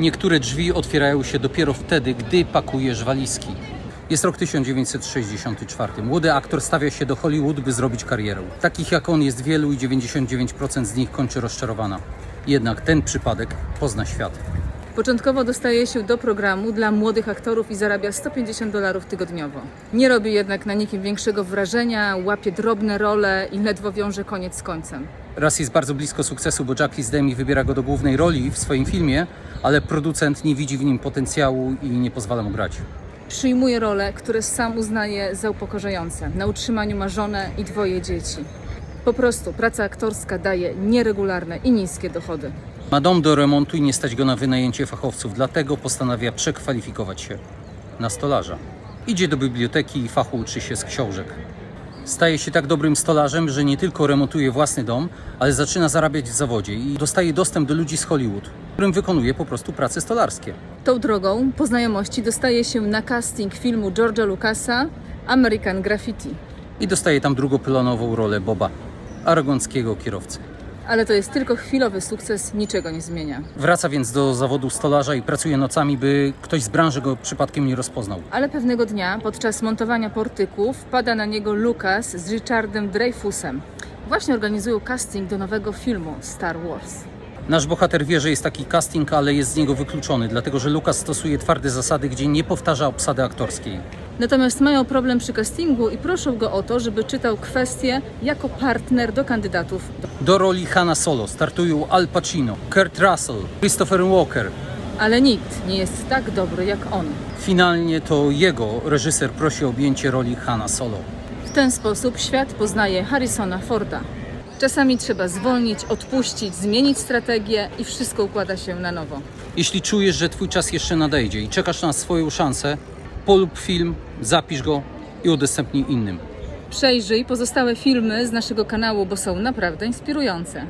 Niektóre drzwi otwierają się dopiero wtedy, gdy pakujesz walizki. Jest rok 1964. Młody aktor stawia się do Hollywood, by zrobić karierę. Takich jak on jest wielu i 99% z nich kończy rozczarowana. Jednak ten przypadek pozna świat. Początkowo dostaje się do programu dla młodych aktorów i zarabia 150 dolarów tygodniowo. Nie robi jednak na nikim większego wrażenia, łapie drobne role i ledwo wiąże koniec z końcem. Raz jest bardzo blisko sukcesu, bo Jackie Demi wybiera go do głównej roli w swoim filmie, ale producent nie widzi w nim potencjału i nie pozwala mu grać. Przyjmuje role, które sam uznaje za upokarzające. Na utrzymaniu ma żonę i dwoje dzieci. Po prostu praca aktorska daje nieregularne i niskie dochody. Ma dom do remontu i nie stać go na wynajęcie fachowców, dlatego postanawia przekwalifikować się na stolarza. Idzie do biblioteki i fachu uczy się z książek. Staje się tak dobrym stolarzem, że nie tylko remontuje własny dom, ale zaczyna zarabiać w zawodzie i dostaje dostęp do ludzi z Hollywood, którym wykonuje po prostu prace stolarskie. Tą drogą po znajomości dostaje się na casting filmu George'a Lucasa American Graffiti. I dostaje tam drugoplanową rolę Boba, aroganckiego kierowcy. Ale to jest tylko chwilowy sukces, niczego nie zmienia. Wraca więc do zawodu stolarza i pracuje nocami, by ktoś z branży go przypadkiem nie rozpoznał. Ale pewnego dnia, podczas montowania portyków, wpada na niego Lucas z Richardem Dreyfusem. Właśnie organizują casting do nowego filmu Star Wars. Nasz bohater wie, że jest taki casting, ale jest z niego wykluczony, dlatego że Lukas stosuje twarde zasady, gdzie nie powtarza obsady aktorskiej. Natomiast mają problem przy castingu i proszą go o to, żeby czytał kwestie jako partner do kandydatów. Do roli Hanna Solo startują Al Pacino, Kurt Russell, Christopher Walker. Ale nikt nie jest tak dobry jak on. Finalnie to jego reżyser prosi o objęcie roli Hanna Solo. W ten sposób świat poznaje Harrisona Forda. Czasami trzeba zwolnić, odpuścić, zmienić strategię i wszystko układa się na nowo. Jeśli czujesz, że twój czas jeszcze nadejdzie i czekasz na swoją szansę, polub film, zapisz go i udostępnij innym. Przejrzyj pozostałe filmy z naszego kanału, bo są naprawdę inspirujące.